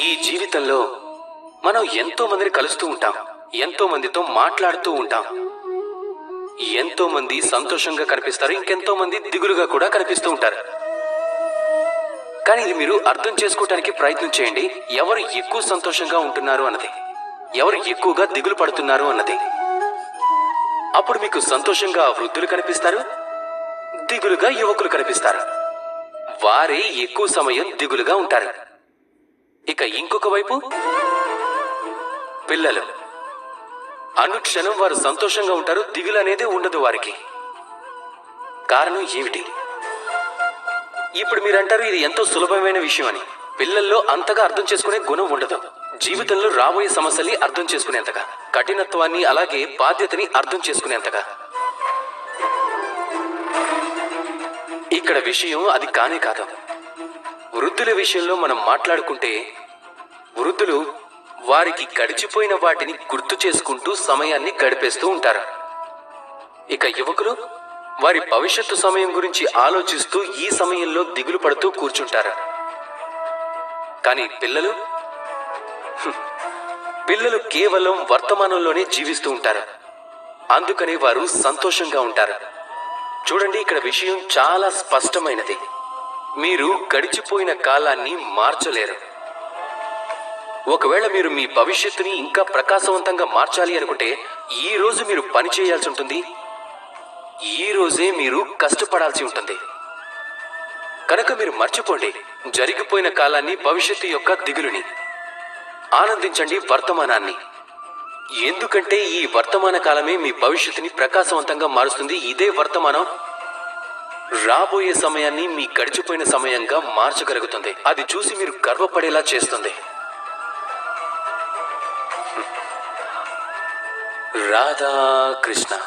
ఈ జీవితంలో మనం ఎంతో మందిని కలుస్తూ ఉంటాం ఎంతో మందితో మాట్లాడుతూ ఉంటాం. ఎంతో మంది సంతోషంగా కనిపిస్తారు ఇంకెంతో మంది దిగులుగా కూడా కనిపిస్తూ ఉంటారు. కానీ ఇది మీరు అర్థం చేసుకోవటానికి ప్రయత్నం చేయండి ఎవరు ఎక్కువ సంతోషంగా ఉంటున్నారు అన్నది ఎవరు ఎక్కువగా దిగులు పడుతున్నారు అన్నది. అప్పుడు మీకు సంతోషంగా వృద్ధులు కనిపిస్తారు దిగులుగా యువకులు కనిపిస్తారు. వారే ఎక్కువ సమయం దిగులుగా ఉంటారు. ఇక ఇంకొక వైపు? పిల్లలు. అనుక్షణం వారు సంతోషంగా ఉంటారు దిగులు అనేది ఉండదు వారికి. కారణం ఏమిటి? ఇప్పుడు మీరంటారు ఇది ఎంతో సులభమైన విషయం అని పిల్లల్లో అంతగా అర్థం చేసుకునే గుణం ఉండదు. జీవితంలో రాబోయే సమస్యల్ని అర్థం చేసుకునేంతగా. కఠినత్వాన్ని అలాగే బాధ్యతని అర్థం చేసుకునేంతగా. ఇక్కడ విషయం అది కానే కాదు. వృద్ధుల విషయంలో మనం మాట్లాడుకుంటే వృద్ధులు వారికి గడిచిపోయిన వాటిని గుర్తు చేసుకుంటూ సమయాన్ని గడిపేస్తూ ఉంటారు. ఇక యువకులు వారి భవిష్యత్తు సమయం గురించి ఆలోచిస్తూ ఈ సమయంలో దిగులు పడుతూ కూర్చుంటారు. కానీ పిల్లలు పిల్లలు కేవలం వర్తమానంలోనే జీవిస్తూ ఉంటారు. అందుకని వారు సంతోషంగా ఉంటారు. చూడండి ఇక్కడ విషయం చాలా స్పష్టమైనది. మీరు గడిచిపోయిన కాలాన్ని మార్చలేరు. ఒకవేళ మీరు మీ భవిష్యత్తుని ఇంకా ప్రకాశవంతంగా మార్చాలి అనుకుంటే ఈ రోజు మీరు పని చేయాల్సి ఉంటుంది. ఈ రోజే మీరు కష్టపడాల్సి ఉంటుంది. కనుక మీరు మర్చిపోండి జరిగిపోయిన కాలాన్ని భవిష్యత్తు యొక్క దిగులుని. ఆనందించండి వర్తమానాన్ని. ఎందుకంటే ఈ వర్తమాన కాలమే మీ భవిష్యత్తుని ప్రకాశవంతంగా మారుస్తుంది. ఇదే వర్తమానం రాబోయే సమయాన్ని మీ గడిచిపోయిన సమయంగా మార్చగలుగుతుంది. అది చూసి మీరు గర్వపడేలా చేస్తుంది. రాధా కృష్ణ